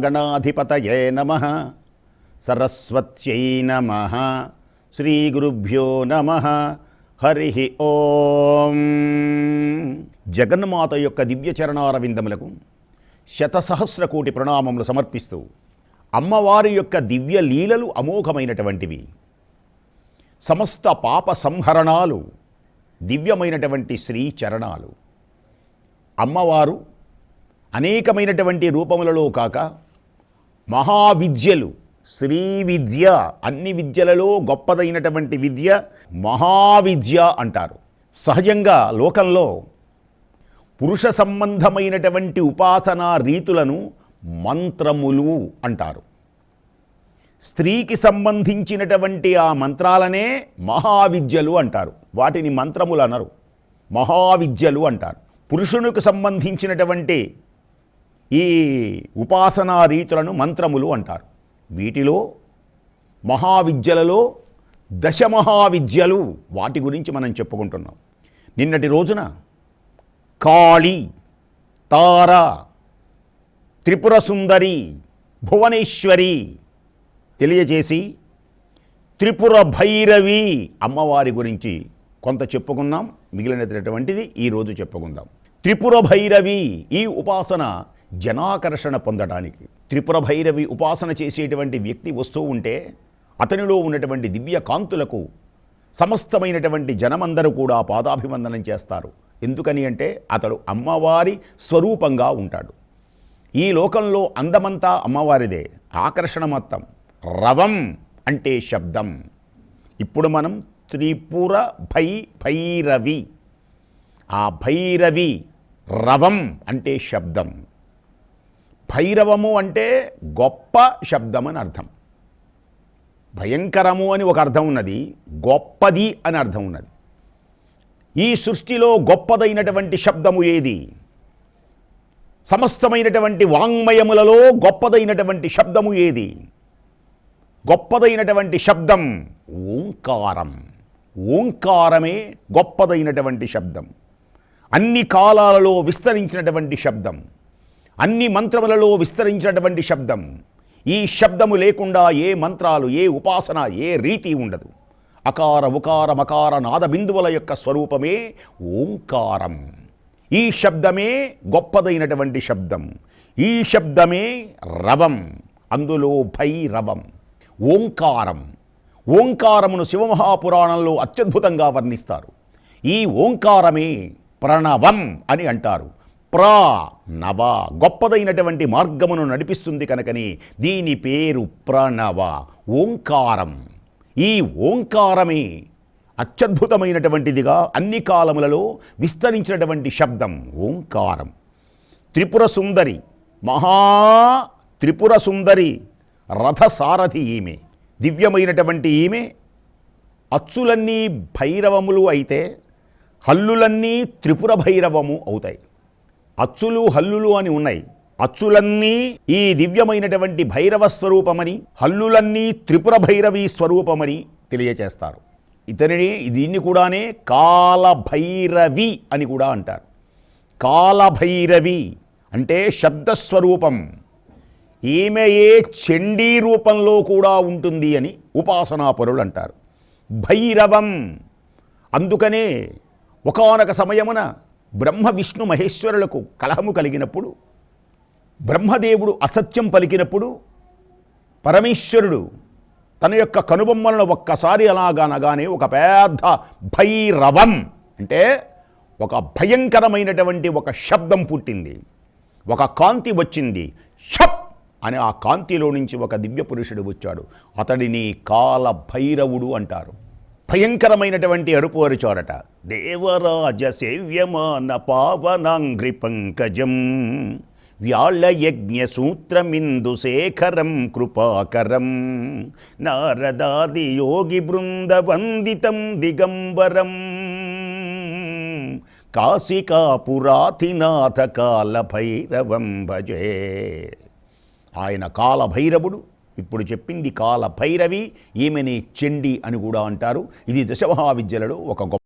గణాధిపతయే నమ. సరస్వత్యై నమ. శ్రీగురుభ్యో నమ. హరి ఓం. జగన్మాత యొక్క దివ్య చరణారవిందములకు శతసహస్ర కోటి ప్రణామములు సమర్పిస్తూ అమ్మవారి యొక్క దివ్య లీలలు అమోఘమైనటువంటివి. సమస్త పాప సంహరణాలు దివ్యమైనటువంటి శ్రీ చరణాలు అమ్మవారు అనేకమైనటువంటి రూపములలో కాక మహావిద్యలు. శ్రీ విద్య అన్ని విద్యలలో గొప్పదైనటువంటి విద్య మహావిద్య అంటారు. సహజంగా లోకంలో పురుష సంబంధమైనటువంటి ఉపాసనా రీతులను మంత్రములు అంటారు. స్త్రీకి సంబంధించినటువంటి ఆ మంత్రాలనే మహావిద్యలు అంటారు. వాటిని మంత్రములు అనరు. మహావిద్యలు అంటారు. పురుషునికి సంబంధించినటువంటి ఈ ఉపాసనా రీతులను మంత్రములు అంటారు. వీటిలో మహావిద్యలలో దశ మహావిద్యలు వాటి గురించి మనం చెప్పుకుంటున్నాం. నిన్నటి రోజున కాళి తార త్రిపుర సుందరి భువనేశ్వరి తెలియజేసి త్రిపుర భైరవి అమ్మవారి గురించి కొంత చెప్పుకున్నాం. మిగిలినటువంటిది ఈరోజు చెప్పుకుందాం. త్రిపుర భైరవి ఈ ఉపాసన జనాకర్షణ పొందడానికి త్రిపుర భైరవి ఉపాసన చేసేటువంటి వ్యక్తి వస్తూ ఉంటే అతనిలో ఉన్నటువంటి దివ్య కాంతులకు సమస్తమైనటువంటి జనమందరూ కూడా పాదాభివందనం చేస్తారు. ఎందుకని అంటే అతడు అమ్మవారి స్వరూపంగా ఉంటాడు. ఈ లోకంలో అందమంతా అమ్మవారిదే. ఆకర్షణ మొత్తం రవం అంటే శబ్దం. ఇప్పుడు మనం త్రిపుర భై భైరవి. ఆ భైరవి రవం అంటే శబ్దం. భైరవము అంటే గొప్ప శబ్దం అని అర్థం. భయంకరము అని ఒక అర్థం ఉన్నది గొప్పది అని అర్థం ఉన్నది. ఈ సృష్టిలో గొప్పదైనటువంటి శబ్దము ఏది? సమస్తమైనటువంటి వాంగ్మయములలో గొప్పదైనటువంటి శబ్దము ఏది? గొప్పదైనటువంటి శబ్దం ఓంకారం. ఓంకారమే గొప్పదైనటువంటి శబ్దం. అన్ని కాలాలలో విస్తరించినటువంటి శబ్దం. అన్ని మంత్రములలో విస్తరించినటువంటి శబ్దం. ఈ శబ్దము లేకుండా ఏ మంత్రాలు ఏ ఉపాసన ఏ రీతి ఉండదు. అకార ఉకార మకార నాద బిందువుల యొక్క స్వరూపమే ఓంకారం. ఈ శబ్దమే గొప్పదైనటువంటి శబ్దం. ఈ శబ్దమే రవం. అందులో భైరవం. ఓంకారం. ఓంకారమును శివమహాపురాణంలో అత్యద్భుతంగా వర్ణిస్తారు. ఈ ఓంకారమే ప్రణవం అని అంటారు. ప్రా నవ గొప్పదైనటువంటి మార్గమును నడిపిస్తుంది కనుకని దీని పేరు ప్రణవ ఓంకారం. ఈ ఓంకారమే అత్యద్భుతమైనటువంటిదిగా అన్ని కాలములలో విస్తరించినటువంటి శబ్దం ఓంకారం. త్రిపుర సుందరి మహా త్రిపుర సుందరి రథసారథి ఈమె దివ్యమైనటువంటి ఈమె. అచ్చులన్నీ భైరవములు అయితే హల్లులన్నీ త్రిపుర భైరవము అవుతాయి. అచ్చులు హల్లులు అని ఉన్నాయి. అచ్చులన్నీ ఈ దివ్యమైనటువంటి భైరవ స్వరూపమని హల్లులన్నీ త్రిపుర భైరవి స్వరూపమని తెలియచేస్తారు. ఇతనిని దీన్ని కూడానే కాలభైరవి అని కూడా అంటారు. కాలభైరవి అంటే శబ్దస్వరూపం ఈమె ఏ చండీ రూపంలో కూడా ఉంటుంది అని ఉపాసనాపరులు అంటారు. భైరవం. అందుకనే ఒకనొక సమయమున బ్రహ్మ విష్ణు మహేశ్వరులకు కలహము కలిగినప్పుడు బ్రహ్మదేవుడు అసత్యం పలికినప్పుడు పరమేశ్వరుడు తన యొక్క కనుబొమ్మలను ఒక్కసారి అలాగనగానే ఒక పెద్ద భైరవం అంటే ఒక భయంకరమైనటువంటి ఒక శబ్దం పుట్టింది. ఒక కాంతి వచ్చింది. షప్! అని ఆ కాంతిలో నుంచి ఒక దివ్య పురుషుడు వచ్చాడు. అతడిని కాల భైరవుడు అంటారు. భయంకరమైనటువంటి అరుపు అరుచోరట. దేవరాజ సేవ్యమాన పావనాంగ్రి పంకజం వ్యాళ యజ్ఞ సూత్రమిందు శేఖరం కృపాకరం నారదాది యోగి బృంద వందితం దిగంబరం కాశికాపురాతినాథ కాల భైరవం భజే. ఆయన కాలభైరవుడు ఇప్పుడు చెప్పింది కాల భైరవి ఈమెని చెండి అని కూడా అంటారు. ఇది దశమహావిద్యలలో ఒక గొప్ప